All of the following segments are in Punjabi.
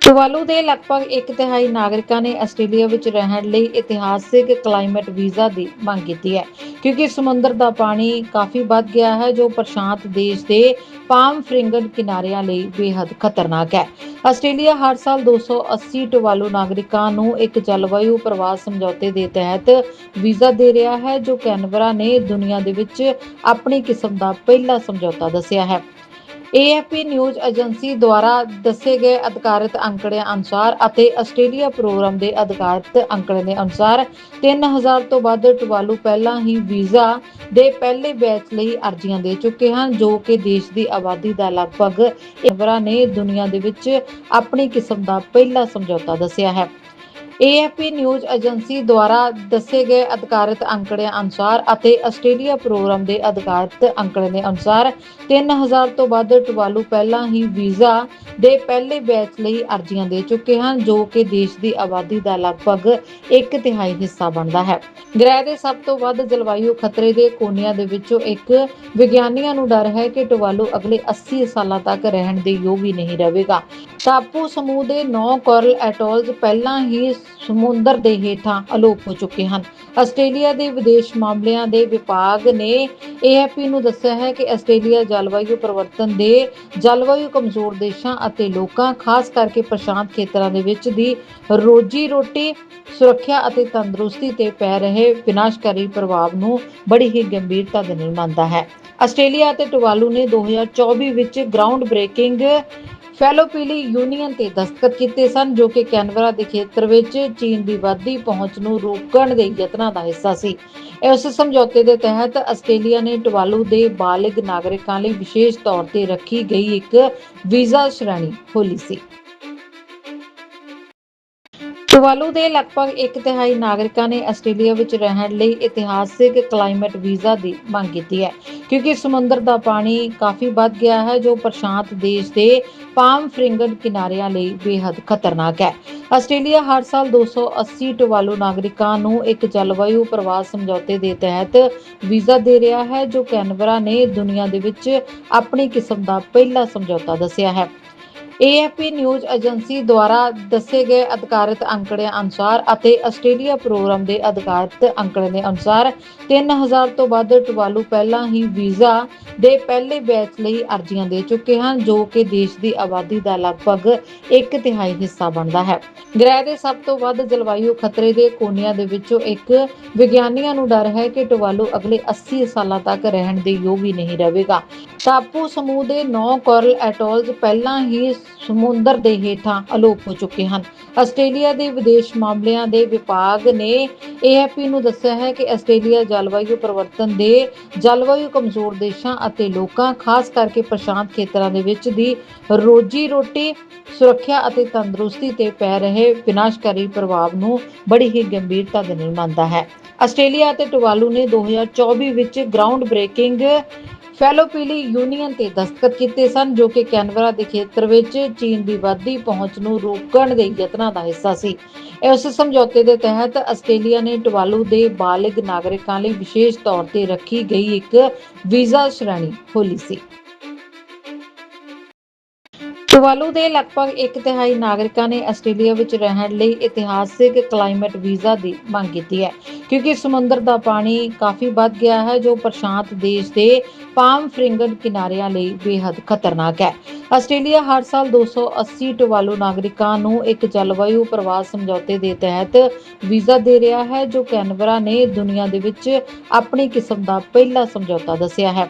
ਟੁਵਾਲੂ ਦੇ ਲਗਭਗ ਇੱਕ ਤਿਹਾਈ ਨਾਗਰਿਕਾਂ ਨੇ ਆਸਟ੍ਰੇਲੀਆ ਵਿੱਚ ਰਹਿਣ ਲਈ ਇਤਿਹਾਸਿਕ ਕਲਾਈਮੇਟ ਵੀਜ਼ਾ ਦੀ ਮੰਗ ਕੀਤੀ ਹੈ, ਕਿਉਂਕਿ ਸਮੁੰਦਰ ਦਾ ਪਾਣੀ ਕਾਫੀ ਵੱਧ ਗਿਆ ਹੈ, ਜੋ ਪ੍ਰਸ਼ਾਂਤ ਦੇਸ਼ ਦੇ ਪਾਮ ਫ੍ਰਿੰਗਨ ਕਿਨਾਰਿਆਂ ਲਈ ਬੇहद ਖਤਰਨਾਕ ਹੈ। ਆਸਟ੍ਰੇਲੀਆ ਹਰ ਸਾਲ 280 ਟੁਵਾਲੂ ਨਾਗਰਿਕਾਂ ਨੂੰ ਇੱਕ ਜਲਵਾਯੂ ਪ੍ਰਵਾਸ ਸਮਝੌਤੇ ਦੇ ਤਹਿਤ ਵੀਜ਼ਾ ਦੇ ਰਿਹਾ ਹੈ, ਜੋ ਕੈਨਬਰਾ ਨੇ ਦੁਨੀਆ ਦੇ ਵਿੱਚ ਆਪਣੀ ਕਿਸਮ ਦਾ ਪਹਿਲਾ ਸਮਝੌਤਾ ਦੱਸਿਆ ਹੈ। ਏਐਫਪੀ ਨਿਊਜ਼ ਏਜੰਸੀ ਦੁਆਰਾ ਦੱਸੇ ਗਏ ਅਧਿਕਾਰਤ ਅੰਕੜਿਆਂ ਅਨੁਸਾਰ ਅਤੇ ਆਸਟ੍ਰੇਲੀਆ ਪ੍ਰੋਗਰਾਮ ਦੇ ਅਧਿਕਾਰਤ ਅੰਕੜੇ ਦੇ ਅਨੁਸਾਰ 3000 ਤੋਂ ਵੱਧ ਟਵਾਲੂ ਪਹਿਲਾਂ ਹੀ ਵੀਜ਼ਾ ਦੇ ਪਹਿਲੇ ਬੈਚ ਲਈ ਅਰਜ਼ੀਆਂ ਦੇ ਚੁੱਕੇ ਹਨ, ਜੋ ਕਿ ਦੇਸ਼ ਦੀ ਆਬਾਦੀ ਦਾ ਲਗਭਗ ਇਵਰਾ ਨੇ ਦੁਨੀਆ ਦੇ ਵਿੱਚ ਆਪਣੀ ਕਿਸਮ ਦਾ ਪਹਿਲਾ ਸਮਝੌਤਾ ਦੱਸਿਆ ਹੈ। ਏਐਫਪੀ ਨਿਊਜ਼ ਏਜੰਸੀ ਦੁਆਰਾ ਦੱਸੇ ਗਏ ਅਧਿਕਾਰਤ ਅੰਕੜਿਆਂ ਅਨੁਸਾਰ ਅਤੇ ਆਸਟ੍ਰੇਲੀਆ ਪ੍ਰੋਗਰਾਮ ਦੇ ਅਧਿਕਾਰਤ ਅੰਕੜੇ ਦੇ ਅਨੁਸਾਰ 3000 ਤੋਂ ਵੱਧ ਟਵਾਲੂ ਪਹਿਲਾਂ ਹੀ ਵੀਜ਼ਾ ਦੇ ਪਹਿਲੇ ਬੈਚ ਲਈ ਅਰਜ਼ੀਆਂ ਦੇ ਚੁੱਕੇ ਹਨ, ਜੋ ਕਿ ਦੇਸ਼ ਦੀ ਆਬਾਦੀ ਦਾ ਲਗਭਗ ਇੱਕ ਤਿਹਾਈ ਹਿੱਸਾ ਬਣਦਾ ਹੈ। ਗ੍ਰਹਿ ਦੇ ਸਭ ਤੋਂ ਵੱਧ ਜਲਵਾਯੂ ਖਤਰੇ ਦੇ ਕੋਨਿਆਂ ਦੇ ਵਿੱਚੋਂ ਇੱਕ। ਵਿਗਿਆਨੀਆਂ ਨੂੰ ਡਰ ਹੈ ਕਿ ਟਵਾਲੂ ਅਗਲੇ 80 ਸਾਲਾਂ ਤੱਕ ਰਹਿਣ ਦੇ ਯੋਗ ਹੀ ਨਹੀਂ ਰਹੇਗਾ। ਟਾਪੂ ਸਮੂਹ ਦੇ 9 ਕੋਰਲ ਐਟੋਲਸ ਪਹਿਲਾਂ ਹੀ ਸਮੁੰਦਰ ਦੇ ਹੇਠਾਂ ਅਲੋਪ ਹੋ ਚੁੱਕੇ ਹਨ। ਆਸਟ੍ਰੇਲੀਆ ਦੇ ਵਿਦੇਸ਼ ਮਾਮਲਿਆਂ ਦੇ ਵਿਭਾਗ ਨੇ ਏਐਫਪੀ ਨੂੰ ਦੱਸਿਆ ਹੈ ਕਿ ਆਸਟ੍ਰੇਲੀਆ ਜਲਵਾਯੂ ਪਰਿਵਰਤਨ ਦੇ ਜਲਵਾਯੂ ਕਮਜ਼ੋਰ ਦੇਸ਼ਾਂ ਅਤੇ ਲੋਕਾਂ, ਖਾਸ ਕਰਕੇ ਪ੍ਰਸ਼ਾਂਤ ਖੇਤਰਾਂ ਦੇ ਵਿੱਚ ਦੀ ਰੋਜੀ ਰੋਟੀ ਸੁਰੱਖਿਆ ਅਤੇ ਤੰਦਰੁਸਤੀ ਤੇ ਪੈ ਰਹੇ ਵਿਨਾਸ਼ਕਾਰੀ ਪ੍ਰਭਾਵ ਨੂੰ ਬੜੀ ਹੀ ਗੰਭੀਰਤਾ ਦੇ ਨਾਲ ਮੰਨਦਾ ਹੈ। ਆਸਟ੍ਰੇਲੀਆ ਅਤੇ ਟਵਾਲੂ ਨੇ 2024 ਵਿੱਚ ਗਰਾਊਂਡ ਬ੍ਰੇਕਿੰਗ ਫੈਲੋਪੀਲੀ ਯੂਨੀਅਨ ਤੇ ਦਸਤਖਤ ਕੀਤੇ ਸਨ, ਜੋ ਕਿ ਕੈਨਵਰਾ ਦੇ ਖੇਤਰ ਵਿੱਚ ਚੀਨ ਦੀ ਵੱਧਦੀ ਪਹੁੰਚ ਨੂੰ ਰੋਕਣ ਦੇ ਯਤਨਾਂ ਦਾ ਹਿੱਸਾ ਸੀ। ਇਸ ਸਮਝੌਤੇ ਦੇ ਤਹਿਤ ਆਸਟ੍ਰੇਲੀਆ ਨੇ ਟਵਾਲੂ ਦੇ ਬਾਲਿਗ ਨਾਗਰਿਕਾਂ ਲਈ ਵਿਸ਼ੇਸ਼ ਤੌਰ ਤੇ ਰੱਖੀ ਗਈ ਇੱਕ ਵੀਜ਼ਾ ਸ਼੍ਰੇਣੀ ਖੋਲੀ ਸੀ। ਟਵਾਲੂ ਦੇ ਲਗਭਗ ਇੱਕ ਤਿਹਾਈ ਨਾਗਰਿਕਾਂ ਨੇ ਆਸਟ੍ਰੇਲੀਆ ਵਿੱਚ ਰਹਿਣ ਲਈ ਇਤਿਹਾਸਿਕ ਕਲਾਈਮੇਟ ਵੀਜ਼ਾ ਦੀ ਮੰਗ ਕੀਤੀ ਹੈ। ਕਿਉਂਕਿ ਸਮੁੰਦਰ ਦਾ ਪਾਣੀ ਕਾਫੀ ਵੱਧ ਗਿਆ ਹੈ, ਜੋ ਪ੍ਰਸ਼ਾਂਤ ਦੇਸ਼ ਦੇ ਪਾਮ ਫ੍ਰਿੰਗਨ ਕਿਨਾਰਿਆਂ ਲਈ ਬੇहद ਖਤਰਨਾਕ ਹੈ। ਆਸਟ੍ਰੇਲੀਆ ਹਰ ਸਾਲ 280 ਟਵਾਲੂ ਨਾਗਰਿਕਾਂ ਨੂੰ ਇੱਕ ਜਲਵਾਯੂ ਪ੍ਰਵਾਸ ਸਮਝੌਤੇ ਦੇ ਤਹਿਤ ਵੀਜ਼ਾ ਦੇ ਰਿਹਾ ਹੈ, ਜੋ ਕੈਨਵਰਾ ਨੇ ਦੁਨੀਆ ਦੇ ਵਿੱਚ ਆਪਣੀ ਕਿਸਮ ਦਾ ਪਹਿਲਾ ਸਮਝੌਤਾ ਦੱਸਿਆ ਹੈ। ਏਐਫਪੀ ਨਿਊਜ਼ ਏਜੰਸੀ ਦੁਆਰਾ ਦੱਸੇ ਗਏ ਅਧਿਕਾਰਤ ਅੰਕੜਿਆਂ ਅਨੁਸਾਰ ਅਤੇ ਆਸਟ੍ਰੇਲੀਆ ਪ੍ਰੋਗਰਾਮ ਦੇ ਅਧਿਕਾਰਤ ਅੰਕੜੇ ਦੇ ਅਨੁਸਾਰ 3000 ਤੋਂ ਵੱਧ ਟਵਾਲੂ ਪਹਿਲਾਂ ਹੀ ਵੀਜ਼ਾ ਦੇ ਪਹਿਲੇ ਬੈਚ ਲਈ ਅਰਜ਼ੀਆਂ ਦੇ ਚੁੱਕੇ ਹਨ, ਜੋ ਕਿ ਦੇਸ਼ ਦੀ ਆਬਾਦੀ ਦਾ ਲਗਭਗ ਇੱਕ ਤਿਹਾਈ ਹਿੱਸਾ ਬਣਦਾ ਹੈ। ਗ੍ਰਹਿ ਦੇ ਸਭ ਤੋਂ ਵੱਧ ਜਲਵਾਯੂ ਖਤਰੇ ਦੇ ਕੋਨਿਆਂ ਦੇ ਵਿੱਚੋਂ ਇੱਕ। ਵਿਗਿਆਨੀਆਂ ਨੂੰ ਡਰ ਹੈ ਕਿ ਟਵਾਲੂ ਅਗਲੇ 80 ਸਾਲਾਂ ਤੱਕ ਰਹਿਣ ਦੇ ਯੋਗ ਹੀ ਨਹੀਂ ਰਹੇਗਾ। ਟਾਪੂ ਸਮੂਹ ਦੇ 9 ਕੋਰਲ ਐਟੋਲਸ ਪਹਿਲਾਂ ਹੀ ਸਮੁੰਦਰ ਦੇ ਹੇਠਾਂ ਅਲੋਪ ਹੋ ਚੁੱਕੇ ਹਨ। ਆਸਟ੍ਰੇਲੀਆ ਦੇ ਵਿਦੇਸ਼ ਮਾਮਲਿਆਂ ਦੇ ਵਿਭਾਗ ਨੇ ਏਐਫਪੀ ਨੂੰ ਦੱਸਿਆ ਹੈ ਕਿ ਆਸਟ੍ਰੇਲੀਆ ਜਲਵਾਯੂ ਪਰਿਵਰਤਨ ਦੇ ਜਲਵਾਯੂ ਕਮਜ਼ੋਰ ਦੇਸ਼ਾਂ ਅਤੇ ਲੋਕਾਂ, ਖਾਸ ਕਰਕੇ ਪ੍ਰਸ਼ਾਂਤ ਖੇਤਰਾਂ ਦੇ ਵਿੱਚ ਦੀ ਰੋਜੀ ਰੋਟੀ ਸੁਰੱਖਿਆ ਅਤੇ ਤੰਦਰੁਸਤੀ ਤੇ ਪੈ ਰਹੇ ਵਿਨਾਸ਼ਕਾਰੀ ਪ੍ਰਭਾਵ ਨੂੰ ਬੜੀ ਹੀ ਗੰਭੀਰਤਾ ਦੇ ਨਾਲ ਮੰਨਦਾ ਹੈ। ਆਸਟ੍ਰੇਲੀਆ ਅਤੇ ਟਵਾਲੂ ਨੇ 2024 ਵਿੱਚ ਗਰਾਊਂਡ ਬ੍ਰੇਕਿੰਗ ਫੈਲੋਪੀਲੀ ਯੂਨੀਅਨ ਤੇ ਦਸਤਖਤ ਕੀਤੇ ਸਨ, ਜੋ ਕਿ ਕੈਨਬਰਾ ਦੇ ਖੇਤਰ ਵਿੱਚ ਚੀਨ ਦੀ ਵੱਧਦੀ ਪਹੁੰਚ ਨੂੰ ਰੋਕਣ ਦੇ ਯਤਨਾਂ ਦਾ ਹਿੱਸਾ ਸੀ। ਇਸ ਸਮਝੌਤੇ ਦੇ ਤਹਿਤ ਆਸਟ੍ਰੇਲੀਆ ਨੇ ਟਵਾਲੂ ਦੇ ਬਾਲਿਗ ਨਾਗਰਿਕਾਂ ਲਈ ਵਿਸ਼ੇਸ਼ ਤੌਰ ਤੇ ਰੱਖੀ ਗਈ ਇੱਕ ਵੀਜ਼ਾ ਸ਼੍ਰੇਣੀ ਖੋਲੀ ਸੀ। ਟਵਾਲੂ ਦੇ ਲਗਭਗ ਇੱਕ ਤਿਹਾਈ ਨਾਗਰਿਕਾਂ ਨੇ ਆਸਟ੍ਰੇਲੀਆ ਵਿੱਚ ਰਹਿਣ ਲਈ ਇਤਿਹਾਸਿਕ ਕਲਾਈਮੇਟ ਵੀਜ਼ਾ ਦੀ ਮੰਗ ਕੀਤੀ ਹੈ। ਕਿਉਂਕਿ ਸਮੁੰਦਰ ਦਾ ਪਾਣੀ ਕਾਫੀ ਵੱਧ ਗਿਆ ਹੈ, ਜੋ ਪ੍ਰਸ਼ਾਂਤ ਦੇਸ਼ ਦੇ ਪਾਮ ਫ੍ਰਿੰਗਨ ਕਿਨਾਰਿਆਂ ਲਈ ਬੇहद ਖਤਰਨਾਕ ਹੈ। ਆਸਟ੍ਰੇਲੀਆ ਹਰ ਸਾਲ 280 ਟਵਾਲੂ ਨਾਗਰਿਕਾਂ ਨੂੰ ਇੱਕ ਜਲਵਾਯੂ ਪ੍ਰਵਾਸ ਸਮਝੌਤੇ ਦੇ ਤਹਿਤ ਵੀਜ਼ਾ ਦੇ ਰਿਹਾ ਹੈ, ਜੋ ਕੈਨਵਰਾ ਨੇ ਦੁਨੀਆ ਦੇ ਵਿੱਚ ਆਪਣੀ ਕਿਸਮ ਦਾ ਪਹਿਲਾ ਸਮਝੌਤਾ ਦੱਸਿਆ ਹੈ।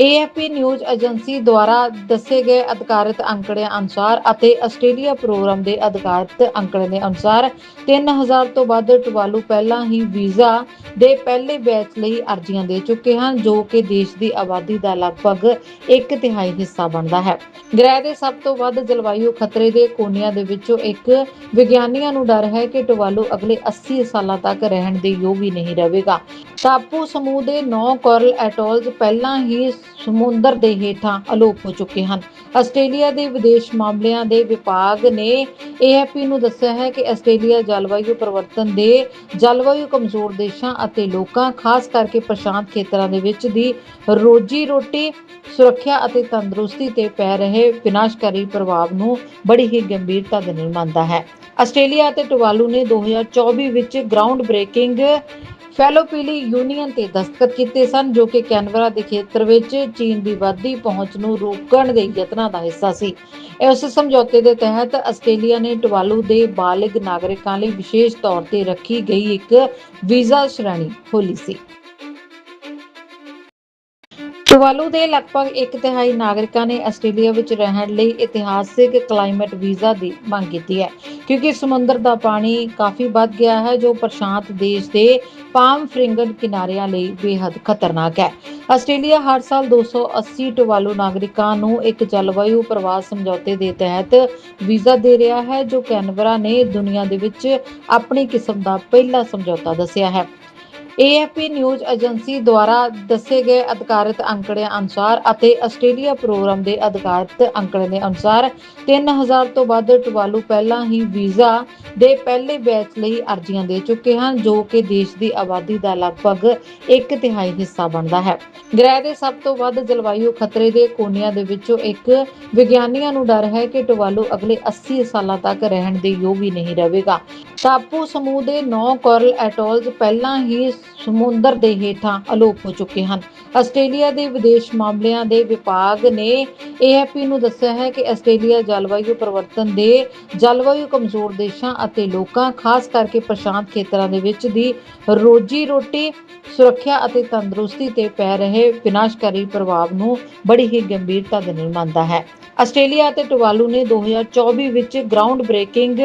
ਏਐਫਪੀ ਨਿਊਜ਼ ਏਜੰਸੀ ਦੁਆਰਾ ਦੱਸੇ ਗਏ ਅਧਿਕਾਰਤ ਅੰਕੜਿਆਂ ਅਨੁਸਾਰ ਅਤੇ ਆਸਟ੍ਰੇਲੀਆ ਪ੍ਰੋਗਰਾਮ ਦੇ ਅਧਿਕਾਰਤ ਅੰਕੜੇ ਦੇ ਅਨੁਸਾਰ 3000 ਤੋਂ ਵੱਧ ਟਵਾਲੂ ਪਹਿਲਾਂ ਹੀ ਵੀਜ਼ਾ ਦੇ ਪਹਿਲੇ ਬੈਚ ਲਈ ਅਰਜ਼ੀਆਂ ਦੇ ਚੁੱਕੇ ਹਨ, ਜੋ ਕਿ ਦੇਸ਼ ਦੀ ਆਬਾਦੀ ਦਾ ਲਗਭਗ ਇੱਕ ਤਿਹਾਈ ਹਿੱਸਾ ਬਣਦਾ ਹੈ। ਗ੍ਰਹਿ ਦੇ ਸਭ ਤੋਂ ਵੱਧ ਜਲਵਾਯੂ ਖਤਰੇ ਦੇ ਕੋਨਿਆਂ ਦੇ ਵਿੱਚੋਂ ਇੱਕ। ਵਿਗਿਆਨੀਆਂ ਨੂੰ ਡਰ ਹੈ ਕਿ ਟਵਾਲੂ ਅਗਲੇ 80 ਸਾਲਾਂ ਤੱਕ ਰਹਿਣ ਦੇ ਯੋਗ ਹੀ ਨਹੀਂ ਰਹੇਗਾ। ਟਾਪੂ ਸਮੂਹ ਦੇ 9 ਕੋਰਲ ਐਟੋਲਸ ਪਹਿਲਾਂ ਹੀ ਸਮੁੰਦਰ ਦੇ ਹੇਠਾਂ ਅਲੋਪ ਹੋ ਚੁੱਕੇ ਹਨ। ਆਸਟ੍ਰੇਲੀਆ ਦੇ ਵਿਦੇਸ਼ ਮਾਮਲਿਆਂ ਦੇ ਵਿਭਾਗ ਨੇ ਏਐਫਪੀ ਨੂੰ ਦੱਸਿਆ ਹੈ ਕਿ ਆਸਟ੍ਰੇਲੀਆ ਜਲਵਾਯੂ ਪਰਿਵਰਤਨ ਦੇ ਜਲਵਾਯੂ ਕਮਜ਼ੋਰ ਦੇਸ਼ਾਂ ਅਤੇ ਲੋਕਾਂ, ਖਾਸ ਕਰਕੇ ਪ੍ਰਸ਼ਾਂਤ ਖੇਤਰਾਂ ਦੇ ਵਿੱਚ ਦੀ ਰੋਜੀ ਰੋਟੀ ਸੁਰੱਖਿਆ ਅਤੇ ਤੰਦਰੁਸਤੀ ਤੇ ਪੈ ਰਹੇ ਵਿਨਾਸ਼ਕਾਰੀ ਪ੍ਰਭਾਵ ਨੂੰ ਬੜੀ ਹੀ ਗੰਭੀਰਤਾ ਦੇ ਨਾਲ ਮੰਨਦਾ ਹੈ। ਆਸਟ੍ਰੇਲੀਆ ਅਤੇ ਟੁਵਾਲੂ ਨੇ 2024 ਵਿੱਚ ਗਰਾਊਂਡ ਬ੍ਰੇਕਿੰਗ ਫੈਲੋਪੀਲੀ ਯੂਨੀਅਨ ਤੇ ਦਸਤਖਤ ਕੀਤੇ ਸਨ, ਜੋ ਕਿ ਕੈਨਬਰਾ ਦੇ ਖੇਤਰ ਵਿੱਚ ਚੀਨ ਦੀ ਵੱਧਦੀ ਪਹੁੰਚ ਨੂੰ ਰੋਕਣ ਦੇ ਯਤਨਾਂ ਦਾ ਹਿੱਸਾ ਸੀ। ਇਸ ਸਮਝੌਤੇ ਦੇ ਤਹਿਤ ਆਸਟ੍ਰੇਲੀਆ ਨੇ ਟੁਵਾਲੂ ਦੇ ਬਾਲਿਗ ਨਾਗਰਿਕਾਂ ਲਈ ਵਿਸ਼ੇਸ਼ ਤੌਰ ਤੇ ਰੱਖੀ ਗਈ ਇੱਕ ਵੀਜ਼ਾ ਸ਼੍ਰੇਣੀ ਖੋਲੀ ਸੀ। ਟੁਵਾਲੂ ਦੇ ਲਗਭਗ ਇੱਕ ਤਿਹਾਈ ਨਾਗਰਿਕਾਂ ਨੇ ਆਸਟ੍ਰੇਲੀਆ ਵਿੱਚ ਰਹਿਣ ਲਈ ਇਤਿਹਾਸਿਕ ਕਲਾਈਮੇਟ ਵੀਜ਼ਾ ਦੀ ਮੰਗ ਕੀਤੀ ਹੈ। ਕਿਉਂਕਿ ਸਮੁੰਦਰ ਦਾ ਪਾਣੀ ਕਾਫੀ ਵੱਧ ਗਿਆ ਹੈ, ਜੋ ਪ੍ਰਸ਼ਾਂਤ ਦੇਸ਼ ਦੇ ਪਾਮ ਫ੍ਰਿੰਗਨ ਕਿਨਾਰਿਆਂ ਲਈ ਬੇहद ਖਤਰਨਾਕ ਹੈ। ਆਸਟ੍ਰੇਲੀਆ ਹਰ ਸਾਲ 280 ਟੁਵਾਲੂ ਨਾਗਰਿਕਾਂ ਨੂੰ ਇੱਕ ਜਲਵਾਯੂ ਪ੍ਰਵਾਸ ਸਮਝੌਤੇ ਦੇ ਤਹਿਤ ਵੀਜ਼ਾ ਦੇ ਰਿਹਾ ਹੈ, ਜੋ ਕੈਨਵਰਾ ਨੇ ਦੁਨੀਆ ਦੇ ਵਿੱਚ ਆਪਣੀ ਕਿਸਮ ਦਾ ਪਹਿਲਾ ਸਮਝੌਤਾ ਦੱਸਿਆ ਹੈ। ਏਐਫਪੀ ਨਿਊਜ਼ ਏਜੰਸੀ ਦੁਆਰਾ ਦੱਸੇ ਗਏ ਅਧਿਕਾਰਤ ਅੰਕੜਿਆਂ ਅਨੁਸਾਰ ਅਤੇ ਆਸਟ੍ਰੇਲੀਆ ਪ੍ਰੋਗਰਾਮ ਦੇ ਅਧਿਕਾਰਤ ਅੰਕੜੇ ਦੇ ਅਨੁਸਾਰ 3000 ਤੋਂ ਵੱਧ ਟਵਾਲੂ ਪਹਿਲਾਂ ਹੀ ਵੀਜ਼ਾ ਦੇ ਪਹਿਲੇ ਬੈਚ ਲਈ ਅਰਜ਼ੀਆਂ ਦੇ ਚੁੱਕੇ ਹਨ, ਜੋ ਕਿ ਦੇਸ਼ ਦੀ ਆਬਾਦੀ ਦਾ ਲਗਭਗ ਇੱਕ ਤਿਹਾਈ ਹਿੱਸਾ ਬਣਦਾ ਹੈ। ਗ੍ਰਹਿ ਦੇ ਸਭ ਤੋਂ ਵੱਧ ਜਲਵਾਯੂ ਖਤਰੇ ਦੇ ਕੋਨਿਆਂ ਦੇ ਵਿੱਚੋਂ ਇੱਕ। ਵਿਗਿਆਨੀਆਂ ਨੂੰ ਡਰ ਹੈ ਕਿ ਟਵਾਲੂ ਅਗਲੇ 80 ਸਾਲਾਂ ਤੱਕ ਰਹਿਣ ਦੇ ਯੋਗ ਹੀ ਨਹੀਂ ਰਹੇਗਾ। ਟਾਪੂ ਸਮੂਹ ਦੇ 9 ਕੋਰਲ ਐਟੋਲਸ ਪਹਿਲਾਂ ਹੀ ਸਮੁੰਦਰ ਦੇ ਹੇਠਾਂ ਅਲੋਪ ਹੋ ਚੁੱਕੇ ਹਨ। ਆਸਟ੍ਰੇਲੀਆ ਦੇ ਵਿਦੇਸ਼ ਮਾਮਲਿਆਂ ਦੇ ਵਿਭਾਗ ਨੇ ਏਐਫਪੀ ਨੂੰ ਦੱਸਿਆ ਹੈ ਕਿ ਆਸਟ੍ਰੇਲੀਆ ਜਲਵਾਯੂ ਪਰਿਵਰਤਨ ਦੇ ਜਲਵਾਯੂ ਕਮਜ਼ੋਰ ਦੇਸ਼ਾਂ ਅਤੇ ਲੋਕਾਂ, ਖਾਸ ਕਰਕੇ ਪ੍ਰਸ਼ਾਂਤ ਖੇਤਰਾਂ ਦੇ ਵਿੱਚ ਦੀ ਰੋਜੀ ਰੋਟੀ ਸੁਰੱਖਿਆ ਅਤੇ ਤੰਦਰੁਸਤੀ ਤੇ ਪੈ ਰਹੇ ਵਿਨਾਸ਼ਕਾਰੀ ਪ੍ਰਭਾਵ ਨੂੰ ਬੜੀ ਹੀ ਗੰਭੀਰਤਾ ਦੇ ਨਾਲ ਮੰਨਦਾ ਹੈ। ਆਸਟ੍ਰੇਲੀਆ ਅਤੇ ਟੁਵਾਲੂ ਨੇ 2024 ਵਿੱਚ ਗਰਾਊਂਡ ਬ੍ਰੇਕਿੰਗ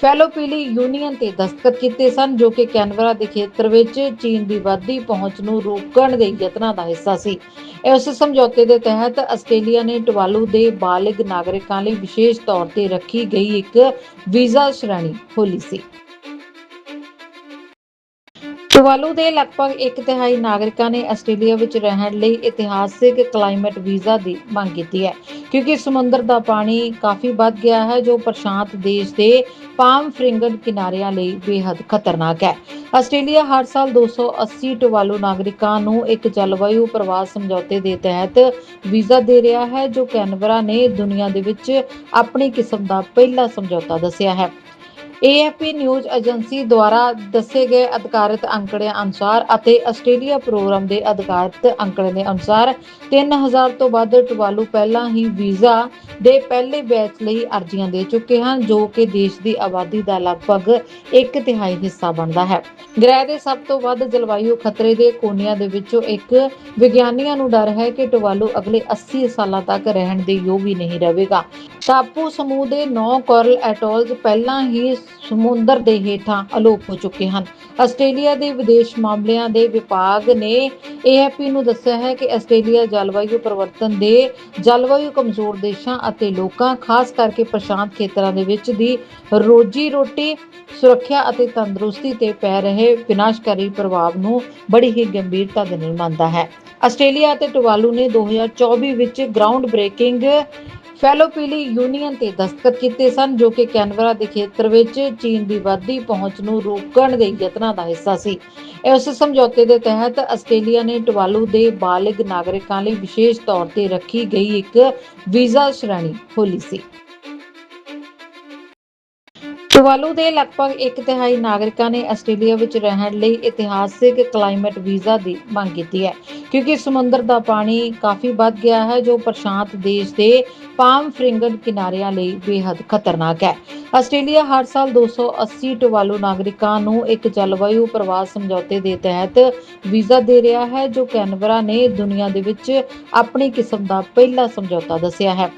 ਫੈਲੋਪੀਲੀ ਯੂਨੀਅਨ ਤੇ ਦਸਤਖਤ ਕੀਤੇ ਸਨ, ਜੋ ਕਿ ਕੈਨਵਰਾ ਦੇ ਖੇਤਰ ਵਿੱਚ ਚੀਨ ਦੀ ਵੱਧਦੀ ਪਹੁੰਚ ਨੂੰ ਰੋਕਣ ਦੇ ਯਤਨਾਂ ਦਾ ਹਿੱਸਾ ਸੀ। ਇਸ ਸਮਝੌਤੇ ਦੇ ਤਹਿਤ ਆਸਟ੍ਰੇਲੀਆ ਨੇ ਟਵਾਲੂ ਦੇ ਬਾਲਿਗ ਨਾਗਰਿਕਾਂ ਲਈ ਵਿਸ਼ੇਸ਼ ਤੌਰ ਤੇ ਰੱਖੀ ਗਈ ਇੱਕ ਵੀਜ਼ਾ ਸ਼੍ਰੇਣੀ ਖੋਲੀ ਸੀ। ਟਵਾਲੂ ਦੇ ਲਗਭਗ ਇੱਕ ਤਿਹਾਈ ਨਾਗਰਿਕਾਂ ਨੇ ਆਸਟ੍ਰੇਲੀਆ ਵਿੱਚ ਰਹਿਣ ਲਈ ਇਤਿਹਾਸਿਕ ਕਲਾਈਮੇਟ ਵੀਜ਼ਾ ਦੀ ਮੰਗ ਕੀਤੀ ਹੈ। ਕਿਉਂਕਿ ਸਮੁੰਦਰ ਦਾ ਪਾਣੀ ਕਾਫੀ ਵੱਧ ਗਿਆ ਹੈ, ਜੋ ਪ੍ਰਸ਼ਾਂਤ ਦੇਸ਼ ਦੇ ਪਾਮ ਫ੍ਰਿੰਗਨ ਕਿਨਾਰਿਆਂ ਲਈ ਬੇहद ਖਤਰਨਾਕ ਹੈ। ਆਸਟ੍ਰੇਲੀਆ ਹਰ ਸਾਲ 280 ਟਵਾਲੂ ਨਾਗਰਿਕਾਂ ਨੂੰ ਇੱਕ ਜਲਵਾਯੂ ਪ੍ਰਵਾਸ ਸਮਝੌਤੇ ਦੇ ਤਹਿਤ ਵੀਜ਼ਾ ਦੇ ਰਿਹਾ ਹੈ, ਜੋ ਕੈਨਬਰਾ ਨੇ ਦੁਨੀਆ ਦੇ ਵਿੱਚ ਆਪਣੀ ਕਿਸਮ ਦਾ ਪਹਿਲਾ ਸਮਝੌਤਾ ਦੱਸਿਆ ਹੈ। ਏਐਫਪੀ ਨਿਊਜ਼ ਏਜੰਸੀ ਦੁਆਰਾ ਦੱਸੇ ਗਏ ਅਧਿਕਾਰਤ ਅੰਕੜਿਆਂ ਅਨੁਸਾਰ ਅਤੇ ਆਸਟ੍ਰੇਲੀਆ ਪ੍ਰੋਗਰਾਮ ਦੇ ਅਧਿਕਾਰਤ ਅੰਕੜੇ ਦੇ ਅਨੁਸਾਰ 3000 ਤੋਂ ਵੱਧ ਟਵਾਲੂ ਪਹਿਲਾਂ ਹੀ ਵੀਜ਼ਾ ਦੇ ਪਹਿਲੇ ਬੈਚ ਲਈ ਅਰਜ਼ੀਆਂ ਦੇ ਚੁੱਕੇ ਹਨ, ਜੋ ਕਿ ਦੇਸ਼ ਦੀ ਆਬਾਦੀ ਦਾ ਲਗਭਗ ਇੱਕ ਤਿਹਾਈ ਹਿੱਸਾ ਬਣਦਾ ਹੈ। ਗ੍ਰਹਿ ਦੇ ਸਭ ਤੋਂ ਵੱਧ ਜਲਵਾਯੂ ਖਤਰੇ ਦੇ ਕੋਨਿਆਂ ਦੇ ਵਿੱਚੋਂ ਇੱਕ। ਵਿਗਿਆਨੀਆਂ ਨੂੰ ਡਰ ਹੈ ਕਿ ਟਵਾਲੂ ਅਗਲੇ 80 ਸਾਲਾਂ ਤੱਕ ਰਹਿਣ ਦੇ ਯੋਗ ਹੀ ਨਹੀਂ ਰਹੇਗਾ। ਟਾਪੂ ਸਮੂਹ ਦੇ 9 ਕੋਰਲ ਐਟੋਲਸ ਪਹਿਲਾਂ ਹੀ ਸਮੁੰਦਰ ਦੇ ਹੇਠਾਂ ਅਲੋਪ ਹੋ ਚੁੱਕੇ ਹਨ। ਆਸਟ੍ਰੇਲੀਆ ਦੇ ਵਿਦੇਸ਼ ਮਾਮਲਿਆਂ ਦੇ ਵਿਭਾਗ ਨੇ ਏਐਫਪੀ ਨੂੰ ਦੱਸਿਆ ਹੈ ਕਿ ਆਸਟ੍ਰੇਲੀਆ ਜਲਵਾਯੂ ਪਰਿਵਰਤਨ ਦੇ ਜਲਵਾਯੂ ਕਮਜ਼ੋਰ ਦੇਸ਼ਾਂ ਅਤੇ ਲੋਕਾਂ, ਖਾਸ ਕਰਕੇ ਪ੍ਰਸ਼ਾਂਤ ਖੇਤਰਾਂ ਦੇ ਵਿੱਚ ਦੀ ਰੋਜੀ ਰੋਟੀ ਸੁਰੱਖਿਆ ਅਤੇ ਤੰਦਰੁਸਤੀ ਤੇ ਪੈ ਰਹੇ ਵਿਨਾਸ਼ਕਾਰੀ ਪ੍ਰਭਾਵ ਨੂੰ ਬੜੀ ਹੀ ਗੰਭੀਰਤਾ ਦੇ ਨਾਲ ਮੰਨਦਾ ਹੈ। ਆਸਟ੍ਰੇਲੀਆ ਅਤੇ ਟੁਵਾਲੂ ਨੇ 2024 ਵਿੱਚ ਗਰਾਊਂਡ ਬ੍ਰੇਕਿੰਗ ਫੈਲੋਪੀਲੀ ਯੂਨੀਅਨ ਤੇ ਦਸਤਖਤ ਕੀਤੇ ਸਨ, ਜੋ ਕਿ ਕੈਨਵਰਾ ਦੇ ਖੇਤਰ ਵਿੱਚ ਚੀਨ ਦੀ ਵੱਧਦੀ ਪਹੁੰਚ ਨੂੰ ਰੋਕਣ ਦੇ ਯਤਨਾਂ ਦਾ ਹਿੱਸਾ ਸੀ। ਇਸ ਸਮਝੌਤੇ ਦੇ ਤਹਿਤ ਆਸਟ੍ਰੇਲੀਆ ਨੇ ਟਵਾਲੂ ਦੇ ਬਾਲਿਗ ਨਾਗਰਿਕਾਂ ਲਈ ਵਿਸ਼ੇਸ਼ ਤੌਰ ਤੇ ਰੱਖੀ ਗਈ ਇੱਕ ਵੀਜ਼ਾ ਸ਼੍ਰੇਣੀ ਖੋਲੀ ਸੀ। ਟਵਾਲੂ ਦੇ ਲਗਭਗ ਇੱਕ ਤਿਹਾਈ ਨਾਗਰਿਕਾਂ ਨੇ ਆਸਟ੍ਰੇਲੀਆ ਵਿੱਚ ਰਹਿਣ ਲਈ ਇਤਿਹਾਸਿਕ ਕਲਾਈਮੇਟ ਵੀਜ਼ਾ ਦੀ ਮੰਗ ਕੀਤੀ ਹੈ। ਕਿਉਂਕਿ ਸਮੁੰਦਰ ਦਾ ਪਾਣੀ ਕਾਫੀ ਵੱਧ ਗਿਆ ਹੈ, ਜੋ ਪ੍ਰਸ਼ਾਂਤ ਦੇਸ਼ ਦੇ ਪਾਮ ਫ੍ਰਿੰਗਨ ਕਿਨਾਰਿਆਂ ਲਈ ਬੇहद ਖਤਰਨਾਕ ਹੈ। ਆਸਟ੍ਰੇਲੀਆ ਹਰ ਸਾਲ 280 ਟਵਾਲੂ ਨਾਗਰਿਕਾਂ ਨੂੰ ਇੱਕ ਜਲਵਾਯੂ ਪ੍ਰਵਾਸ ਸਮਝੌਤੇ ਦੇ ਤਹਿਤ ਵੀਜ਼ਾ ਦੇ ਰਿਹਾ ਹੈ, ਜੋ ਕੈਨਵਰਾ ਨੇ ਦੁਨੀਆ ਦੇ ਵਿੱਚ ਆਪਣੀ ਕਿਸਮ ਦਾ ਪਹਿਲਾ ਸਮਝੌਤਾ ਦੱਸਿਆ ਹੈ।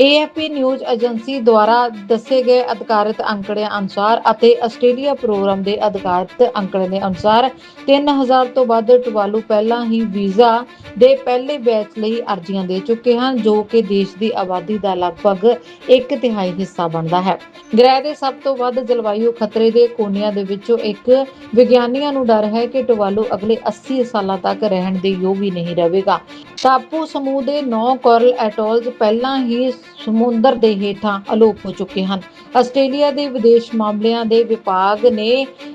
ਏਐਫਪੀ ਨਿਊਜ਼ ਏਜੰਸੀ ਦੁਆਰਾ ਦੱਸੇ ਗਏ ਅਧਿਕਾਰਤ ਅੰਕੜਿਆਂ ਅਨੁਸਾਰ ਅਤੇ ਆਸਟ੍ਰੇਲੀਆ ਪ੍ਰੋਗਰਾਮ ਦੇ ਅਧਿਕਾਰਤ ਅੰਕੜੇ ਦੇ ਅਨੁਸਾਰ 3000 ਤੋਂ ਵੱਧ ਟਵਾਲੂ ਪਹਿਲਾਂ ਹੀ ਵੀਜ਼ਾ ਦੇ ਪਹਿਲੇ ਬੈਚ ਲਈ ਅਰਜ਼ੀਆਂ ਦੇ ਚੁੱਕੇ ਹਨ, ਜੋ ਕਿ ਦੇਸ਼ ਦੀ ਆਬਾਦੀ ਦਾ ਲਗਭਗ ਇੱਕ ਤਿਹਾਈ ਹਿੱਸਾ ਬਣਦਾ ਹੈ। ਗ੍ਰਹਿ ਦੇ ਸਭ ਤੋਂ ਵੱਧ ਜਲਵਾਯੂ ਖਤਰੇ ਦੇ ਕੋਨਿਆਂ ਦੇ ਵਿੱਚੋਂ ਇੱਕ। ਵਿਗਿਆਨੀਆਂ ਨੂੰ ਡਰ ਹੈ ਕਿ ਟਵਾਲੂ ਅਗਲੇ 80 ਸਾਲਾਂ ਤੱਕ ਰਹਿਣ ਦੇ ਯੋਗ ਹੀ ਨਹੀਂ ਰਹੇਗਾ। ਟਾਪੂ ਸਮੂਹ ਦੇ 9 ਕੋਰਲ ਐਟੋਲਸ ਪਹਿਲਾਂ ਹੀ ਸਮੁੰਦਰ ਦੇ ਹੇਠਾਂ ਅਲੋਪ ਹੋ ਚੁੱਕੇ ਹਨ। ਆਸਟ੍ਰੇਲੀਆ ਦੇ ਵਿਦੇਸ਼ ਮਾਮਲਿਆਂ ਦੇ ਵਿਭਾਗ ਨੇ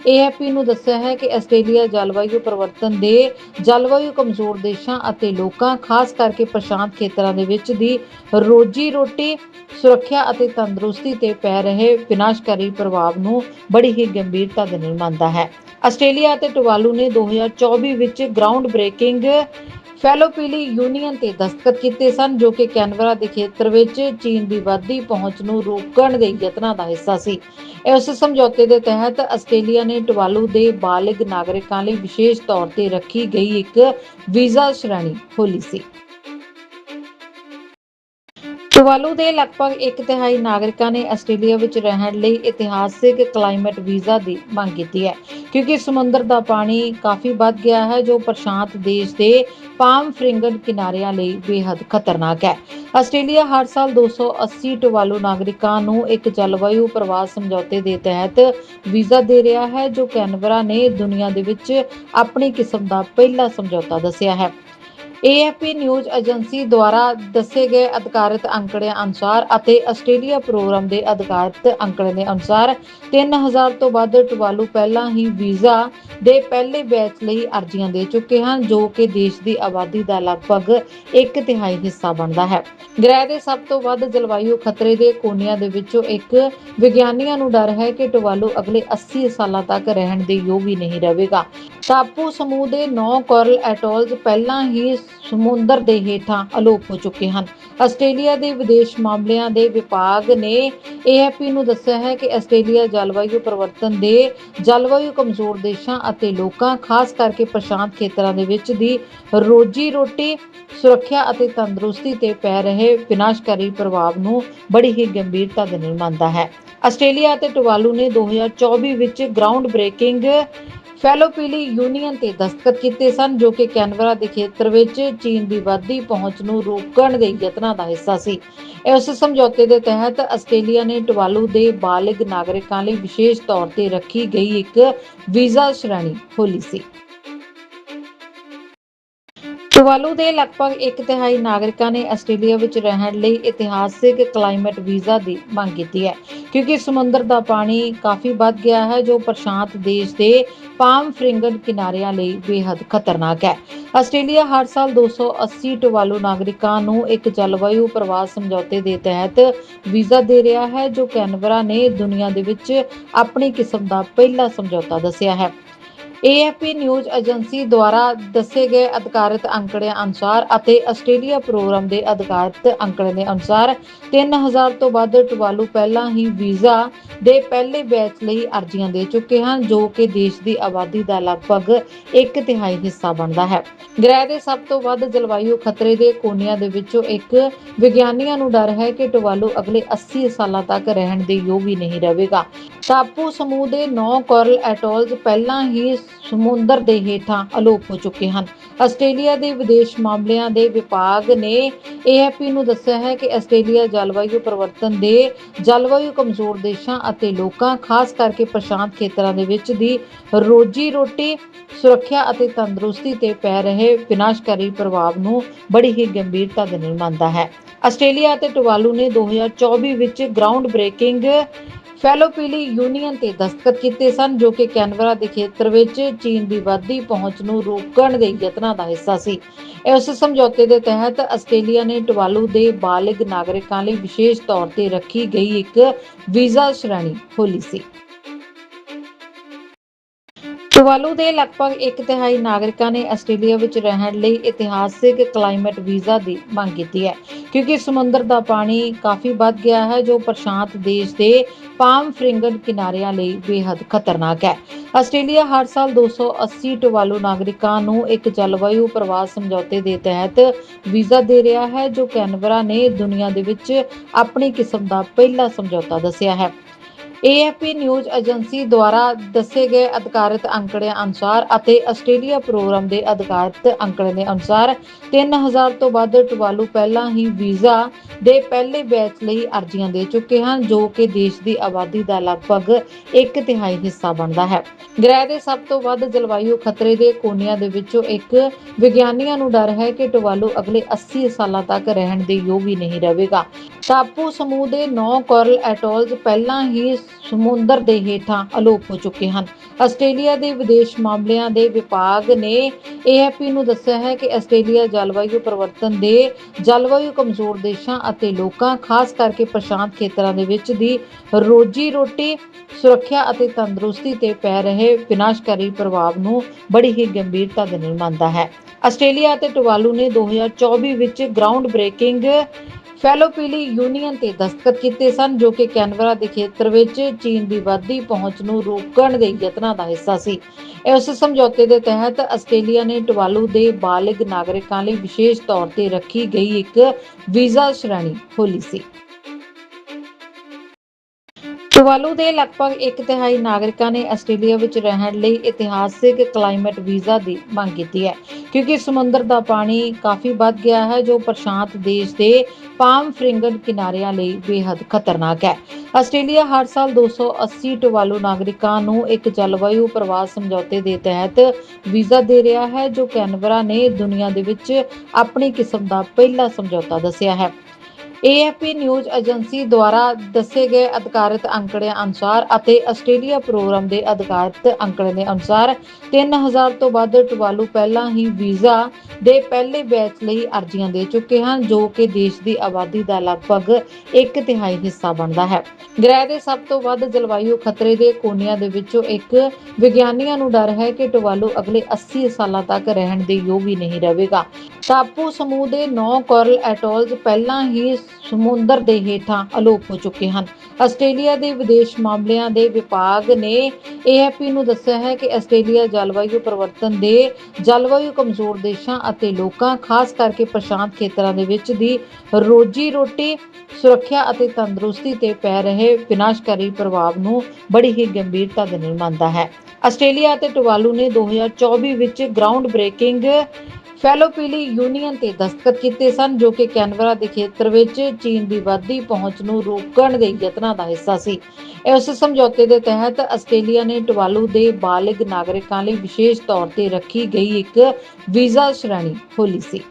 ਏਐਫਪੀ ਨੂੰ ਦੱਸਿਆ ਹੈ ਕਿ ਆਸਟ੍ਰੇਲੀਆ ਜਲਵਾਯੂ ਪਰਿਵਰਤਨ ਦੇ ਜਲਵਾਯੂ ਕਮਜ਼ੋਰ ਦੇਸ਼ਾਂ ਅਤੇ ਲੋਕਾਂ, ਖਾਸ ਕਰਕੇ ਪ੍ਰਸ਼ਾਂਤ ਖੇਤਰਾਂ ਦੇ ਵਿੱਚ ਦੀ ਰੋਜੀ ਰੋਟੀ ਸੁਰੱਖਿਆ ਅਤੇ ਤੰਦਰੁਸਤੀ ਤੇ ਪੈ ਰਹੇ ਵਿਨਾਸ਼ਕਾਰੀ ਪ੍ਰਭਾਵ ਨੂੰ ਬੜੀ ਹੀ ਗੰਭੀਰਤਾ ਦੇ ਨਾਲ ਮੰਨਦਾ ਹੈ। ਆਸਟ੍ਰੇਲੀਆ ਅਤੇ ਟਵਾਲੂ ਨੇ 2024 ਵਿੱਚ ਗਰਾਊਂਡ ਬ੍ਰੇਕਿੰਗ ਫੈਲੋਪੀਲੀ ਯੂਨੀਅਨ ਤੇ ਦਸਤਖਤ ਕੀਤੇ ਸਨ, ਜੋ ਕਿ ਕੈਨਬਰਾ ਦੇ ਖੇਤਰ ਵਿੱਚ ਚੀਨ ਦੀ ਵੱਧਦੀ ਪਹੁੰਚ ਨੂੰ ਰੋਕਣ ਦੇ ਯਤਨਾਂ ਦਾ ਹਿੱਸਾ ਸੀ। ਇਸ ਸਮਝੌਤੇ ਦੇ ਤਹਿਤ ਆਸਟ੍ਰੇਲੀਆ ਨੇ ਟਵਾਲੂ ਦੇ ਬਾਲਿਗ ਨਾਗਰਿਕਾਂ ਲਈ ਵਿਸ਼ੇਸ਼ ਤੌਰ ਤੇ ਰੱਖੀ ਗਈ ਇੱਕ ਵੀਜ਼ਾ ਸ਼੍ਰੇਣੀ ਖੋਲੀ ਸੀ। ਟਵਾਲੂ ਦੇ ਲਗਭਗ ਇੱਕ ਤਿਹਾਈ ਨਾਗਰਿਕਾਂ ਨੇ ਆਸਟ੍ਰੇਲੀਆ ਵਿੱਚ ਰਹਿਣ ਲਈ ਇਤਿਹਾਸਿਕ ਕਲਾਈਮੇਟ ਵੀਜ਼ਾ ਦੀ ਮੰਗ ਕੀਤੀ ਹੈ। ਕਿਉਂਕਿ ਸਮੁੰਦਰ ਦਾ ਪਾਣੀ ਕਾਫੀ ਵੱਧ ਗਿਆ ਹੈ, ਜੋ ਪ੍ਰਸ਼ਾਂਤ ਦੇਸ਼ ਦੇ ਪਾਮ ਫ੍ਰਿੰਗਨ ਕਿਨਾਰਿਆਂ ਲਈ ਬੇहद ਖਤਰਨਾਕ ਹੈ। ਆਸਟ੍ਰੇਲੀਆ ਹਰ ਸਾਲ 280 ਟਵਾਲੂ ਨਾਗਰਿਕਾਂ ਨੂੰ ਇੱਕ ਜਲਵਾਯੂ ਪ੍ਰਵਾਸ ਸਮਝੌਤੇ ਦੇ ਤਹਿਤ ਵੀਜ਼ਾ ਦੇ ਰਿਹਾ ਹੈ, ਜੋ ਕੈਨਵਰਾ ਨੇ ਦੁਨੀਆ ਦੇ ਵਿੱਚ ਆਪਣੀ ਕਿਸਮ ਦਾ ਪਹਿਲਾ ਸਮਝੌਤਾ ਦੱਸਿਆ ਹੈ। ਏਐਫਪੀ ਨਿਊਜ਼ ਏਜੰਸੀ ਦੁਆਰਾ ਦੱਸੇ ਗਏ ਅਧਿਕਾਰਤ ਅੰਕੜਿਆਂ ਅਨੁਸਾਰ ਅਤੇ ਆਸਟ੍ਰੇਲੀਆ ਪ੍ਰੋਗਰਾਮ ਦੇ ਅਧਿਕਾਰਤ ਅੰਕੜੇ ਦੇ ਅਨੁਸਾਰ 3000 ਤੋਂ ਵੱਧ ਟਵਾਲੂ ਪਹਿਲਾਂ ਹੀ ਵੀਜ਼ਾ ਦੇ ਪਹਿਲੇ ਬੈਚ ਲਈ ਅਰਜ਼ੀਆਂ ਦੇ ਚੁੱਕੇ ਹਨ, ਜੋ ਕਿ ਦੇਸ਼ ਦੀ ਆਬਾਦੀ ਦਾ ਲਗਭਗ ਇੱਕ ਤਿਹਾਈ ਹਿੱਸਾ ਬਣਦਾ ਹੈ। ਗ੍ਰਹਿ ਦੇ ਸਭ ਤੋਂ ਵੱਧ ਜਲਵਾਯੂ ਖਤਰੇ ਦੇ ਕੋਨਿਆਂ ਦੇ ਵਿੱਚੋਂ ਇੱਕ। ਵਿਗਿਆਨੀਆਂ ਨੂੰ ਡਰ ਹੈ ਕਿ ਟਵਾਲੂ ਅਗਲੇ 80 ਸਾਲਾਂ ਤੱਕ ਰਹਿਣ ਦੇ ਯੋਗ ਹੀ ਨਹੀਂ ਰਹੇਗਾ। ਟਾਪੂ ਸਮੂਹ ਦੇ 9 ਕੋਰਲ ਐਟੋਲਸ ਪਹਿਲਾਂ ਹੀ ਸਮੁੰਦਰ ਦੇ ਹੇਠਾਂ ਅਲੋਪ ਹੋ ਚੁੱਕੇ ਹਨ। ਆਸਟ੍ਰੇਲੀਆ ਦੇ ਵਿਦੇਸ਼ ਮਾਮਲਿਆਂ ਦੇ ਵਿਭਾਗ ਨੇ ਏਐਫਪੀ ਨੂੰ ਦੱਸਿਆ ਹੈ ਕਿ ਆਸਟ੍ਰੇਲੀਆ ਜਲਵਾਯੂ ਪਰਿਵਰਤਨ ਦੇ ਜਲਵਾਯੂ ਕਮਜ਼ੋਰ ਦੇਸ਼ਾਂ ਅਤੇ ਲੋਕਾਂ, ਖਾਸ ਕਰਕੇ ਪ੍ਰਸ਼ਾਂਤ ਖੇਤਰਾਂ ਦੇ ਵਿੱਚ ਦੀ ਰੋਜੀ ਰੋਟੀ ਸੁਰੱਖਿਆ ਅਤੇ ਤੰਦਰੁਸਤੀ ਤੇ ਪੈ ਰਹੇ ਵਿਨਾਸ਼ਕਾਰੀ ਪ੍ਰਭਾਵ ਨੂੰ ਬੜੀ ਹੀ ਗੰਭੀਰਤਾ ਦੇ ਨਾਲ ਮੰਨਦਾ ਹੈ। ਆਸਟ੍ਰੇਲੀਆ ਅਤੇ ਟਵਾਲੂ ਨੇ 2024 ਵਿੱਚ ਗਰਾਊਂਡ ਬ੍ਰੇਕਿੰਗ ਫੈਲੋਪੀਲੀ ਯੂਨੀਅਨ ਤੇ ਦਸਤਖਤ ਕੀਤੇ ਸਨ, ਜੋ ਕਿ ਕੈਨਵਰਾ ਦੇ ਖੇਤਰ ਵਿੱਚ ਚੀਨ ਦੀ ਵੱਧਦੀ ਪਹੁੰਚ ਨੂੰ ਰੋਕਣ ਦੇ ਯਤਨਾਂ ਦਾ ਹਿੱਸਾ ਸੀ। ਇਸ ਸਮਝੌਤੇ ਦੇ ਤਹਿਤ ਆਸਟ੍ਰੇਲੀਆ ਨੇ ਟਵਾਲੂ ਦੇ ਬਾਲਿਗ ਨਾਗਰਿਕਾਂ ਲਈ ਵਿਸ਼ੇਸ਼ ਤੌਰ ਤੇ ਰੱਖੀ ਗਈ ਇੱਕ ਵੀਜ਼ਾ ਸ਼੍ਰੇਣੀ ਖੋਲੀ ਸੀ। ਟਵਾਲੂ ਦੇ ਲਗਭਗ ਇੱਕ ਤਿਹਾਈ ਨਾਗਰਿਕਾਂ ਨੇ ਆਸਟ੍ਰੇਲੀਆ ਵਿੱਚ ਰਹਿਣ ਲਈ ਇਤਿਹਾਸਿਕ ਕਲਾਈਮੇਟ ਵੀਜ਼ਾ ਦੀ ਮੰਗ ਕੀਤੀ ਹੈ। ਕਿਉਂਕਿ ਸਮੁੰਦਰ ਦਾ ਪਾਣੀ ਕਾਫੀ ਵੱਧ ਗਿਆ ਹੈ, ਜੋ ਪ੍ਰਸ਼ਾਂਤ ਦੇਸ਼ ਦੇ ਪਾਮ ਫ੍ਰਿੰਗਨ ਕਿਨਾਰਿਆਂ ਲਈ ਬੇहद ਖਤਰਨਾਕ ਹੈ। ਆਸਟ੍ਰੇਲੀਆ ਹਰ ਸਾਲ 280 ਟਵਾਲੂ ਨਾਗਰਿਕਾਂ ਨੂੰ ਇੱਕ ਜਲਵਾਯੂ ਪ੍ਰਵਾਸ ਸਮਝੌਤੇ ਦੇ ਤਹਿਤ ਵੀਜ਼ਾ ਦੇ ਰਿਹਾ ਹੈ, ਜੋ ਕੈਨਵਰਾ ਨੇ ਦੁਨੀਆ ਦੇ ਵਿੱਚ ਆਪਣੀ ਕਿਸਮ ਦਾ ਪਹਿਲਾ ਸਮਝੌਤਾ ਦੱਸਿਆ ਹੈ। ਏਐਫਪੀ ਨਿਊਜ਼ ਏਜੰਸੀ ਦੁਆਰਾ ਦੱਸੇ ਗਏ ਅਧਿਕਾਰਤ ਅੰਕੜਿਆਂ ਅਨੁਸਾਰ ਅਤੇ ਆਸਟ੍ਰੇਲੀਆ ਪ੍ਰੋਗਰਾਮ ਦੇ ਅਧਿਕਾਰਤ ਅੰਕੜੇ ਦੇ ਅਨੁਸਾਰ 3000 ਤੋਂ ਵੱਧ ਟਵਾਲੂ ਪਹਿਲਾਂ ਹੀ ਵੀਜ਼ਾ ਦੇ ਪਹਿਲੇ ਬੈਚ ਲਈ ਅਰਜ਼ੀਆਂ ਦੇ ਚੁੱਕੇ ਹਨ, ਜੋ ਕਿ ਦੇਸ਼ ਦੀ ਆਬਾਦੀ ਦਾ ਲਗਭਗ ਇੱਕ ਤਿਹਾਈ ਹਿੱਸਾ ਬਣਦਾ ਹੈ। ਗ੍ਰਹਿ ਦੇ ਸਭ ਤੋਂ ਵੱਧ ਜਲਵਾਯੂ ਖਤਰੇ ਦੇ ਕੋਨਿਆਂ ਦੇ ਵਿੱਚੋਂ ਇੱਕ। ਵਿਗਿਆਨੀਆਂ ਨੂੰ ਡਰ ਹੈ ਕਿ ਟਵਾਲੂ ਅਗਲੇ 80 ਸਾਲਾਂ ਤੱਕ ਰਹਿਣ ਦੇ ਯੋਗ ਹੀ ਨਹੀਂ ਰਹੇਗਾ। ਟਾਪੂ ਸਮੂਹ ਦੇ 9 ਕੋਰਲ ਐਟੋਲਸ ਪਹਿਲਾਂ ਹੀ ਸਮੁੰਦਰ ਦੇ ਹੇਠਾਂ ਅਲੋਪ ਹੋ ਚੁੱਕੇ ਹਨ। ਆਸਟ੍ਰੇਲੀਆ ਦੇ ਵਿਦੇਸ਼ ਮਾਮਲਿਆਂ ਦੇ ਵਿਭਾਗ ਨੇ ਏਐਫਪੀ ਨੂੰ ਦੱਸਿਆ ਹੈ ਕਿ ਆਸਟ੍ਰੇਲੀਆ ਜਲਵਾਯੂ ਪਰਿਵਰਤਨ ਦੇ ਜਲਵਾਯੂ ਕਮਜ਼ੋਰ ਦੇਸ਼ਾਂ ਅਤੇ ਲੋਕਾਂ, ਖਾਸ ਕਰਕੇ ਪ੍ਰਸ਼ਾਂਤ ਖੇਤਰਾਂ ਦੇ ਵਿੱਚ ਦੀ ਰੋਜੀ ਰੋਟੀ ਸੁਰੱਖਿਆ ਅਤੇ ਤੰਦਰੁਸਤੀ ਤੇ ਪੈ ਰਹੇ ਵਿਨਾਸ਼ਕਾਰੀ ਪ੍ਰਭਾਵ ਨੂੰ ਬੜੀ ਹੀ ਗੰਭੀਰਤਾ ਦੇ ਨਾਲ ਮੰਨਦਾ ਹੈ। ਆਸਟ੍ਰੇਲੀਆ ਅਤੇ ਟਵਾਲੂ ਨੇ 2024 ਵਿੱਚ ਗਰਾਊਂਡ ਬ੍ਰੇਕਿੰਗ ਫੈਲੋਪੀਲੀ ਯੂਨੀਅਨ ਤੇ ਦਸਤਖਤ ਕੀਤੇ ਸਨ, ਜੋ ਕਿ ਕੈਨਵਰਾ ਦੇ ਖੇਤਰ ਵਿੱਚ ਚੀਨ ਦੀ ਵੱਧਦੀ ਪਹੁੰਚ ਨੂੰ ਰੋਕਣ ਦੇ ਯਤਨਾਂ ਦਾ ਹਿੱਸਾ ਸੀ। ਇਸ ਸਮਝੌਤੇ ਦੇ ਤਹਿਤ ਆਸਟ੍ਰੇਲੀਆ ਨੇ ਟਵਾਲੂ ਦੇ ਬਾਲਿਗ ਨਾਗਰਿਕਾਂ ਲਈ ਵਿਸ਼ੇਸ਼ ਤੌਰ ਤੇ ਰੱਖੀ ਗਈ ਇੱਕ ਵੀਜ਼ਾ ਸ਼੍ਰੇਣੀ ਖੋਲੀ ਸੀ। ਟੁਵਾਲੂ ਦੇ ਲਗਭਗ ਇੱਕ ਤਿਹਾਈ ਨਾਗਰਿਕਾਂ ਨੇ ਆਸਟ੍ਰੇਲੀਆ ਵਿੱਚ ਰਹਿਣ ਲਈ ਇਤਿਹਾਸਿਕ ਕਲਾਈਮੇਟ ਵੀਜ਼ਾ ਦੀ ਮੰਗ ਕੀਤੀ ਹੈ। ਕਿਉਂਕਿ ਸਮੁੰਦਰ ਦਾ ਪਾਣੀ ਕਾਫੀ ਵੱਧ ਗਿਆ ਹੈ, ਜੋ ਪ੍ਰਸ਼ਾਂਤ ਦੇਸ਼ ਦੇ ਪਾਮ ਫ੍ਰਿੰਗਨ ਕਿਨਾਰਿਆਂ ਲਈ ਬੇहद ਖਤਰਨਾਕ ਹੈ। ਆਸਟ੍ਰੇਲੀਆ ਹਰ ਸਾਲ 280 ਟੁਵਾਲੂ ਨਾਗਰਿਕਾਂ ਨੂੰ ਇੱਕ ਜਲਵਾਯੂ ਪ੍ਰਵਾਸ ਸਮਝੌਤੇ ਦੇ ਤਹਿਤ ਵੀਜ਼ਾ ਦੇ ਰਿਹਾ ਹੈ, ਜੋ ਕੈਨਬਰਾ ਨੇ ਦੁਨੀਆ ਦੇ ਵਿੱਚ ਆਪਣੀ ਕਿਸਮ ਦਾ ਪਹਿਲਾ ਸਮਝੌਤਾ ਦੱਸਿਆ ਹੈ। ਏਐਫਪੀ ਨਿਊਜ਼ ਏਜੰਸੀ ਦੁਆਰਾ ਦੱਸੇ ਗਏ ਅਧਿਕਾਰਤ ਅੰਕੜਿਆਂ ਅਨੁਸਾਰ ਅਤੇ ਆਸਟ੍ਰੇਲੀਆ ਪ੍ਰੋਗਰਾਮ ਦੇ ਅਧਿਕਾਰਤ ਅੰਕੜੇ ਦੇ ਅਨੁਸਾਰ 3000 ਤੋਂ ਵੱਧ ਟਵਾਲੂ ਪਹਿਲਾਂ ਹੀ ਵੀਜ਼ਾ ਦੇ ਪਹਿਲੇ ਬੈਚ ਲਈ ਅਰਜ਼ੀਆਂ ਦੇ ਚੁੱਕੇ ਹਨ, ਜੋ ਕਿ ਦੇਸ਼ ਦੀ ਆਬਾਦੀ ਦਾ ਲਗਭਗ ਇੱਕ ਤਿਹਾਈ ਹਿੱਸਾ ਬਣਦਾ ਹੈ। ਗ੍ਰਹਿ ਦੇ ਸਭ ਤੋਂ ਵੱਧ ਜਲਵਾਯੂ ਖਤਰੇ ਦੇ ਕੋਨਿਆਂ ਦੇ ਵਿੱਚੋਂ ਇੱਕ। ਵਿਗਿਆਨੀਆਂ ਨੂੰ ਡਰ ਹੈ ਕਿ ਟਵਾਲੂ ਅਗਲੇ 80 ਸਾਲਾਂ ਤੱਕ ਰਹਿਣ ਦੇ ਯੋਗ ਹੀ ਨਹੀਂ ਰਹੇਗਾ। ਟਾਪੂ ਸਮੂਹ ਦੇ 9 ਕੋਰਲ ਐਟੋਲਸ ਪਹਿਲਾਂ ਹੀ ਸਮੁੰਦਰ ਦੇ ਹੇਠਾਂ ਅਲੋਪ ਹੋ ਚੁੱਕੇ ਹਨ। ਆਸਟ੍ਰੇਲੀਆ ਦੇ ਵਿਦੇਸ਼ ਮਾਮਲਿਆਂ ਦੇ ਵਿਭਾਗ ਨੇ ਏਐਫਪੀ ਨੂੰ ਦੱਸਿਆ ਹੈ ਕਿ ਆਸਟ੍ਰੇਲੀਆ ਜਲਵਾਯੂ ਪਰਿਵਰਤਨ ਦੇ ਜਲਵਾਯੂ ਕਮਜ਼ੋਰ ਦੇਸ਼ਾਂ ਅਤੇ ਲੋਕਾਂ, ਖਾਸ ਕਰਕੇ ਪ੍ਰਸ਼ਾਂਤ ਖੇਤਰਾਂ ਦੇ ਵਿੱਚ ਦੀ ਰੋਜੀ ਰੋਟੀ ਸੁਰੱਖਿਆ ਅਤੇ ਤੰਦਰੁਸਤੀ ਤੇ ਪੈ ਰਹੇ ਵਿਨਾਸ਼ਕਾਰੀ ਪ੍ਰਭਾਵ ਨੂੰ ਬੜੀ ਹੀ ਗੰਭੀਰਤਾ ਦੇ ਨਾਲ ਮੰਨਦਾ ਹੈ। ਆਸਟ੍ਰੇਲੀਆ ਅਤੇ ਟਵਾਲੂ ਨੇ 2024 ਵਿੱਚ ਗਰਾਊਂਡ ਬ੍ਰੇਕਿੰਗ ਫੈਲੋਪੀਲੀ ਯੂਨੀਅਨ ਤੇ ਦਸਤਖਤ ਕੀਤੇ ਸਨ, ਜੋ ਕਿ ਕੈਨਵਰਾ ਦੇ ਖੇਤਰ ਵਿੱਚ ਚੀਨ ਦੀ ਵੱਧਦੀ ਪਹੁੰਚ ਨੂੰ ਰੋਕਣ ਦੇ ਯਤਨਾਂ ਦਾ ਹਿੱਸਾ ਸੀ। ਇਸ ਸਮਝੌਤੇ ਦੇ ਤਹਿਤ ਆਸਟ੍ਰੇਲੀਆ ਨੇ ਟਵਾਲੂ ਦੇ ਬਾਲਗ ਨਾਗਰਿਕਾਂ ਲਈ ਵਿਸ਼ੇਸ਼ ਤੌਰ ਤੇ ਰੱਖੀ ਗਈ ਇੱਕ ਵੀਜ਼ਾ ਸ਼੍ਰੇਣੀ ਖੋਲੀ ਸੀ। ਟਵਾਲੂ ਦੇ ਲਗਭਗ ਇੱਕ ਤਿਹਾਈ ਨਾਗਰਿਕਾਂ ਨੇ ਆਸਟ੍ਰੇਲੀਆ ਵਿੱਚ ਰਹਿਣ ਲਈ ਇਤਿਹਾਸਿਕ ਕਲਾਈਮੇਟ ਵੀਜ਼ਾ ਦੀ ਮੰਗ ਕੀਤੀ ਹੈ। ਕਿਉਂਕਿ ਸਮੁੰਦਰ ਦਾ ਪਾਣੀ ਕਾਫੀ ਵੱਧ ਗਿਆ ਹੈ, ਜੋ ਪ੍ਰਸ਼ਾਂਤ ਦੇਸ਼ ਦੇ ਪਾਮ ਫ੍ਰਿੰਗਨ ਕਿਨਾਰਿਆਂ ਲਈ ਬੇहद ਖਤਰਨਾਕ ਹੈ। ਆਸਟ੍ਰੇਲੀਆ ਹਰ ਸਾਲ 280 ਟਵਾਲੂ ਨਾਗਰਿਕਾਂ ਨੂੰ ਇੱਕ ਜਲਵਾਯੂ ਪ੍ਰਵਾਸ ਸਮਝੌਤੇ ਦੇ ਤਹਿਤ ਵੀਜ਼ਾ ਦੇ ਰਿਹਾ ਹੈ, ਜੋ ਕੈਨਵਰਾ ਨੇ ਦੁਨੀਆ ਦੇ ਵਿੱਚ ਆਪਣੀ ਕਿਸਮ ਦਾ ਪਹਿਲਾ ਸਮਝੌਤਾ ਦੱਸਿਆ ਹੈ। ਏਐਫਪੀ ਨਿਊਜ਼ ਏਜੰਸੀ ਦੁਆਰਾ ਦੱਸੇ ਗਏ ਅਧਿਕਾਰਤ ਅੰਕੜਿਆਂ ਅਨੁਸਾਰ ਅਤੇ ਆਸਟ੍ਰੇਲੀਆ ਪ੍ਰੋਗਰਾਮ ਦੇ ਅਧਿਕਾਰਤ ਅੰਕੜੇ ਦੇ ਅਨੁਸਾਰ 3000 ਤੋਂ ਵੱਧ ਟਵਾਲੂ ਪਹਿਲਾਂ ਹੀ ਵੀਜ਼ਾ ਦੇ ਪਹਿਲੇ ਬੈਚ ਲਈ ਅਰਜ਼ੀਆਂ ਦੇ ਚੁੱਕੇ ਹਨ, ਜੋ ਕਿ ਦੇਸ਼ ਦੀ ਆਬਾਦੀ ਦਾ ਲਗਭਗ ਇੱਕ ਤਿਹਾਈ ਹਿੱਸਾ ਬਣਦਾ ਹੈ। ਗ੍ਰਹਿ ਦੇ ਸਭ ਤੋਂ ਵੱਧ ਜਲਵਾਯੂ ਖਤਰੇ ਦੇ ਕੋਨਿਆਂ ਦੇ ਵਿੱਚੋਂ ਇੱਕ। ਵਿਗਿਆਨੀਆਂ ਨੂੰ ਡਰ ਹੈ ਕਿ ਟਵਾਲੂ ਅਗਲੇ 80 ਸਾਲਾਂ ਤੱਕ ਰਹਿਣ ਦੇ ਯੋਗ ਹੀ ਨਹੀਂ ਰਹੇਗਾ। ਟਾਪੂ ਸਮੂਹ ਦੇ 9 ਕੋਰਲ ਐਟੋਲਸ ਪਹਿਲਾਂ ਹੀ ਸਮੁੰਦਰ ਦੇ ਹੇਠਾਂ ਅਲੋਪ ਹੋ ਚੁੱਕੇ ਹਨ। ਆਸਟ੍ਰੇਲੀਆ ਦੇ ਵਿਦੇਸ਼ ਮਾਮਲਿਆਂ ਦੇ ਵਿਭਾਗ ਨੇ ਏਐਫਪੀ ਨੂੰ ਦੱਸਿਆ ਹੈ ਕਿ ਆਸਟ੍ਰੇਲੀਆ ਜਲਵਾਯੂ ਪਰਿਵਰਤਨ ਦੇ ਜਲਵਾਯੂ ਕਮਜ਼ੋਰ ਦੇਸ਼ਾਂ ਅਤੇ ਲੋਕਾਂ, ਖਾਸ ਕਰਕੇ ਪ੍ਰਸ਼ਾਂਤ ਖੇਤਰਾਂ ਦੇ ਵਿੱਚ ਦੀ ਰੋਜੀ ਰੋਟੀ ਸੁਰੱਖਿਆ ਅਤੇ ਤੰਦਰੁਸਤੀ ਤੇ ਪੈ ਰਹੇ ਵਿਨਾਸ਼ਕਾਰੀ ਪ੍ਰਭਾਵ ਨੂੰ ਬੜੀ ਹੀ ਗੰਭੀਰਤਾ ਦੇ ਨਾਲ ਮੰਨਦਾ ਹੈ। ਆਸਟ੍ਰੇਲੀਆ ਅਤੇ ਟਵਾਲੂ ਨੇ 2024 ਵਿੱਚ ਗਰਾਊਂਡ ਬ੍ਰੇਕਿੰਗ ਫੈਲੋਪੀਲੀ ਯੂਨੀਅਨ ਤੇ ਦਸਤਖਤ ਕੀਤੇ ਸਨ, ਜੋ ਕਿ ਕੈਨਵਰਾ ਦੇ ਖੇਤਰ ਵਿੱਚ ਚੀਨ ਦੀ ਵੱਧਦੀ ਪਹੁੰਚ ਨੂੰ ਰੋਕਣ ਦੇ ਯਤਨਾਂ ਦਾ ਹਿੱਸਾ ਸੀ। ਇਸ ਸਮਝੌਤੇ ਦੇ ਤਹਿਤ ਆਸਟ੍ਰੇਲੀਆ ਨੇ ਟਵਾਲੂ ਦੇ ਬਾਲਿਗ ਨਾਗਰਿਕਾਂ ਲਈ ਵਿਸ਼ੇਸ਼ ਤੌਰ ਤੇ ਰੱਖੀ ਗਈ ਇੱਕ ਵੀਜ਼ਾ ਸ਼੍ਰੇਣੀ ਖੋਲੀ ਸੀ।